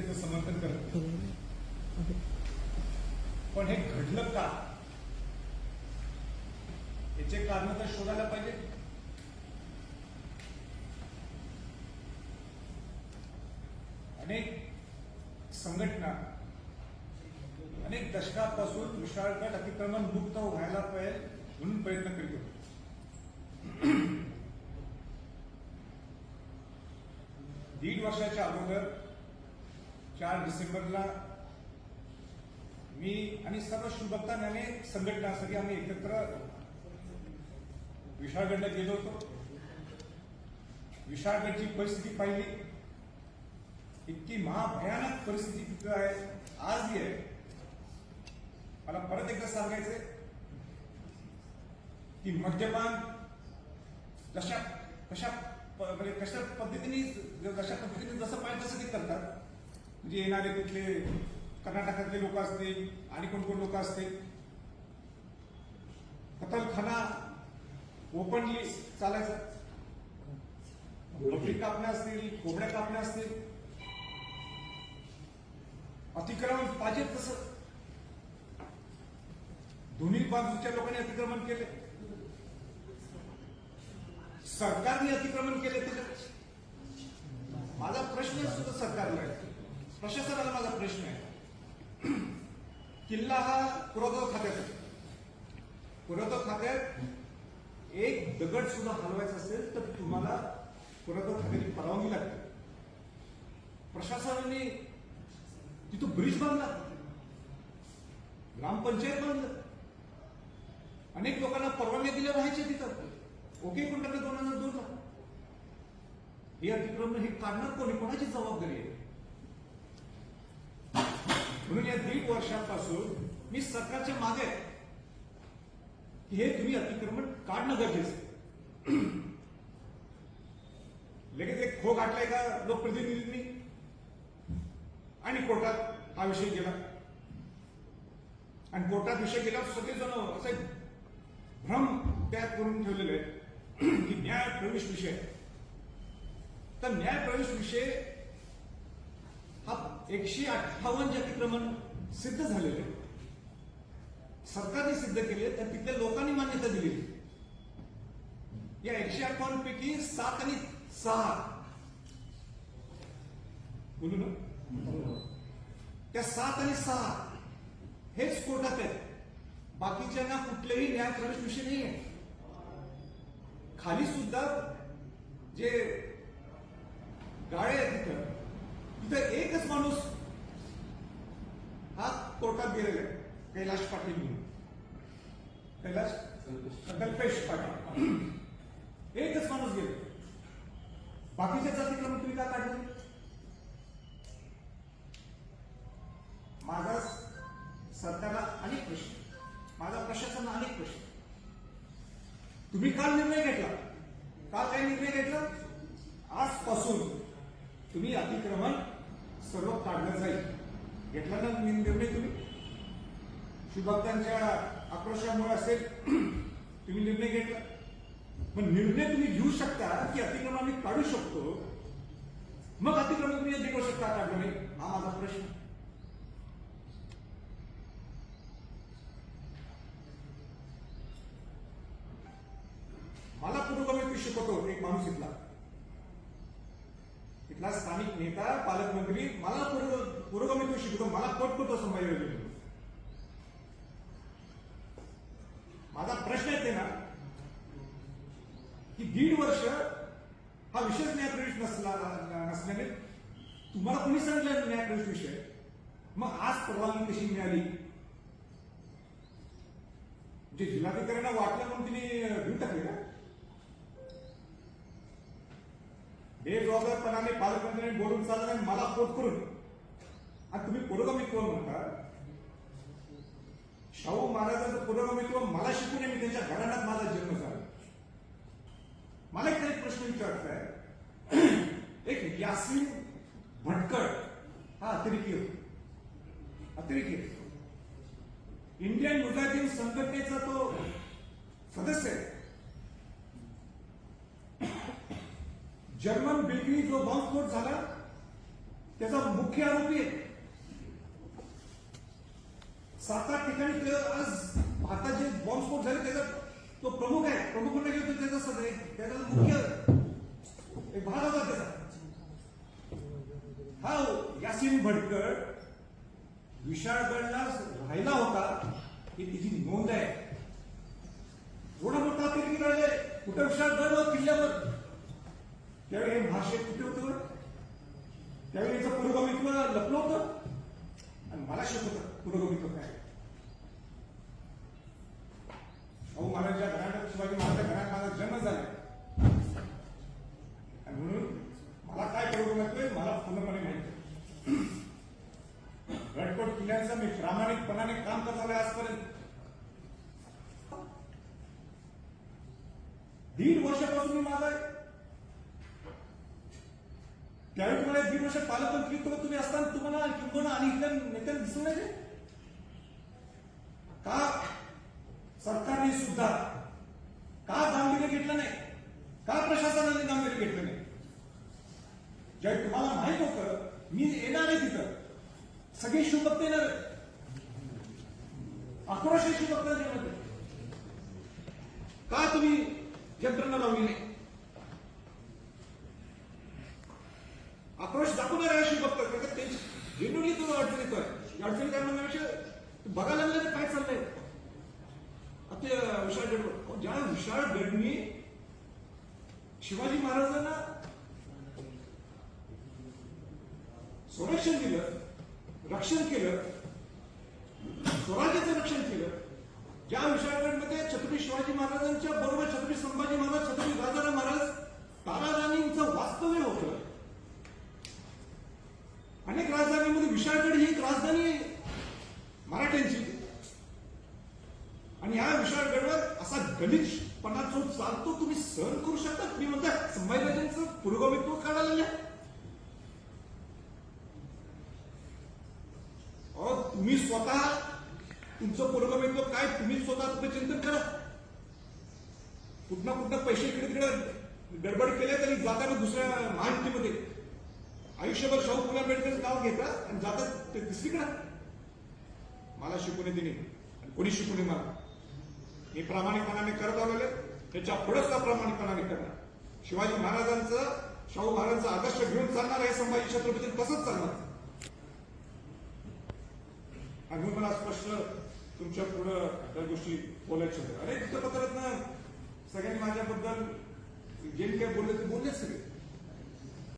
त्याचं समर्थन करत पण हे घडलं का? याचे कारण तर शोधायला पाहिजे. अनेक संघटना अनेक दशकापासून विशाळगट अतिक्रमण मुक्त व्हायला पाहिजे म्हणून प्रयत्न करीत होते. दीड वर्षाच्या अगोदर चार डिसेंबरला मी आणि सर्व शिवभक्तांनी अनेक संघटना सगळी आम्ही एकत्र विशाळगडला गेलो होतो. विशाळगडची परिस्थिती पाहिली. इतकी महाभयानक परिस्थिती तिथं आहे. आजही आहे. मला परत एकदा सांगायचंय की मद्यपान जशा कशा प- म्हणजे कशा पद्धतीने जशा पद्धतीने जसं पाहिजे तसं ते करतात. म्हणजे येणारे तिथले कर्नाटकातले लोक असतील आणि कोण कोण लोक असतील. कतलखाना ओपनली चालायचं. बकरी कापण्या असतील कोंबड्या कापण्या असतील. अतिक्रमण पाहिजे तसं. दोन्ही बाजूच्या लोकांनी अतिक्रमण केले. सरकारने अतिक्रमण केले त्याच्यात माझा प्रश्न सुद्धा सरकारला आहे. प्रशासनाला माझा प्रश्न आहे. किल्ला हा पुरातत्व खात्यात पुरातत्व खात्यात एक दगड सुद्धा हलवायचा असेल तर तुम्हाला पुरातत्व खात्याची परवानगी लागते. प्रशासनाने तिथं ब्रिज बांधला. ग्रामपंचायत बांधलं. अनेक लोकांना परवानगी दिल्या राहायचे तिथं. ओके कोण दोन हजार दोन हे अतिक्रमण हे काढणार कोणी कोणाची जबाबदारी आहे? म्हणून या दीड वर्षापासून मी सरकारच्या मागे की हे तुम्ही अतिक्रमण काढणं गरजेचं लगेच एक खो गाठलाय का लोकप्रतिनिधींनी आणि कोर्टात हा विषय गेला. आणि कोर्टात विषय गेला सगळेजण असे भ्रम त्यात करून ठेवलेले आहेत की न्याय प्रवेश विषय. तर न्याय प्रवेश विषय एकशे अठ्ठावन्न जे अतिक्रमण सिद्ध झालेले सरकारने सिद्ध केले तर तिथल्या लोकांनी मान्यता दिली या एकशे अठ्ठावन्न पैकी सात आणि सहा बोलू ना? त्या सात आणि सहा हेच कोर्टात आहेत. बाकीच्यांना कुठलेही न्याय प्रवेश विषय नाही आहे खाली सुद्धा जे गाळे आहेत तिथं तर एकच माणूस हा कोर्टात गेलेला आहे कैलाश पाटील म्हणून. कैलाश कल्पेश पाटील. एकच माणूस गेले. बाकीच्या जातीकडे तुम्ही का काढले? माझा सरकारला अनेक प्रश्न. माझा प्रशासनाला अनेक प्रश्न. तुम्ही काल निर्णय घेतला. काल काय निर्णय घेतला? आजपासून तुम्ही अतिक्रमण सर्व काढलं जाईल. घेतला ना निर्णय तुम्ही. शिवभक्तांच्या आक्रोशामुळे असेल तुम्ही निर्णय घेतला. पण निर्णय तुम्ही घेऊ शकता की अतिक्रमण आम्ही काढू शकतो. मग अतिक्रमण तुम्ही निघू शकता का काढलं नाही? हा माझा प्रश्न. मला पुरोगमित्री शिकवतो एक माणूस इथला. इथला स्थानिक नेता पालकमंत्री मला पुरो- पुरोगमित्री शिकतो मला पटपट करतो संभाजी माझा प्रश्न येते ना की दीड वर्ष हा विशेष न्यायप्रवेश नसला नसल्याने तुम्हाला कोणी सांगितलं न्यायप्रवेश विषय? मग आज परवानगी कशी मिळाली? म्हणजे जिल्हाधिकाऱ्यांना वाटलं म्हणून तिने घेऊन टाकले का? पालकमंत्र्यांनी बोलून चालला आणि मला पोट करून. आणि तुम्ही पुरोगामित्व म्हणता? शाहू महाराजांचं पुरोगामित्व मला शिकून मी त्यांच्या घराण्यात माझा जन्म झाला. मला एक तरी प्रश्न विचारताय एक यासिन भटकळ हा अतिरेकी होतो. अतिरेकी इंडियन मुजाहिदीन संघटनेचा तो सदस्य आहे. जर्मन बेकरी जो बॉम्बस्फोट झाला त्याचा मुख्य आरोपी आहे. सात आठ ठिकाणी आज भारतात जे बॉम्बस्फोट झाले त्याचा तो प्रमुख आहे. प्रमुख म्हणजे त्याचा सगळे त्याचा मुख्य एक भाग होता त्याचा. हा यासिन भटकर विशाळगडला राहिला होता ही तिची नोंद आहे. एवढा मोठा किती कुठं विशाळगड किल्ल्यावर? त्यावेळी हे भाषे कुठे होतं. त्यावेळी याचं पुरोगमित्व लपलं होतं. आणि मला शिकवतं पुरोगमित्व काय. अहो महाराजच्या घराण्यात शिवाजी महाराजच्या घरात माझा जन्म झाला आणि म्हणून मला काय पुरोगमित्व आहे मला पूर्णपणे माहिती गडकोट किल्ल्याचं मी प्रामाणिकपणाने काम करत आलोय आजपर्यंत. दीड वर्षापासून मी माझा आहे त्यावेळी तुम्हाला दीड वर्ष पालकमंत्री तुम्ही असताना तुम्हाला किंबोना आणि इथल्या नेत्यांना दिसून नाही का सरकारने सुद्धा का गांभीर्य घेतलं नाही? का प्रशासनाने गांभीर्य घेतलं नाही? ज्यावेळी तुम्हाला माहीत होतं मी येणार आहे तिथं. सगळे शिवभक्त येणार अकराशे शिवभक्त येणार का तुम्ही यंत्रणा लावली नाही? विशाळ गड ज्या विशाळ गडनी शिवाजी महाराजांना संरक्षण दिलं रक्षण केलं स्वराज्याचं रक्षण केलं ज्या विशाळगडमध्ये छत्रपती शिवाजी महाराजांच्या बरोबर छत्रपती संभाजी महाराज छत्रपती राजाराम महाराज ताराराणींचं वास्तव्य होतं अनेक राजधानीमध्ये विशाळगड ही एक राजधानी आहे मराठ्यांची आणि ह्या विशाळगडवर असा गलिच्छपणा जो चालतो तुम्ही सहन करू शकता. तुम्ही म्हणता संभाजीराजांचं पुरोगामित्व काढायला अहो तुम्ही स्वतः तुमचं पुरोगामित्व काय तुम्ही स्वतः तुमचं चिंतन करा. कुठना कुठना पैसे इकडे तिकडे गडबड केले तरी जाताना दुसऱ्या महायुतीमध्ये. आयुष्यभर शाहू फुले आंबेडकर नाव घेतात आणि जातात ते दुसरीकडे मला शिकवणे दिली आणि कोणी शिकवणे मला. मी प्रामाणिकपणाने करत आलेले. त्याच्या पुढे सुद्धा प्रामाणिकपणाने करणार. शिवाजी महाराजांचं शाहू महाराजांचा आदर्श घेऊन चालणार आहे संभाजी छत्रपती तसंच चालणार. आणि मला स्पष्ट तुमच्या पुढं त्या गोष्टी बोलायच्या होत्या. अरे वृत्तपत्रात ना सगळ्यांनी माझ्याबद्दल जे काही बोलले ते बोलले सगळे.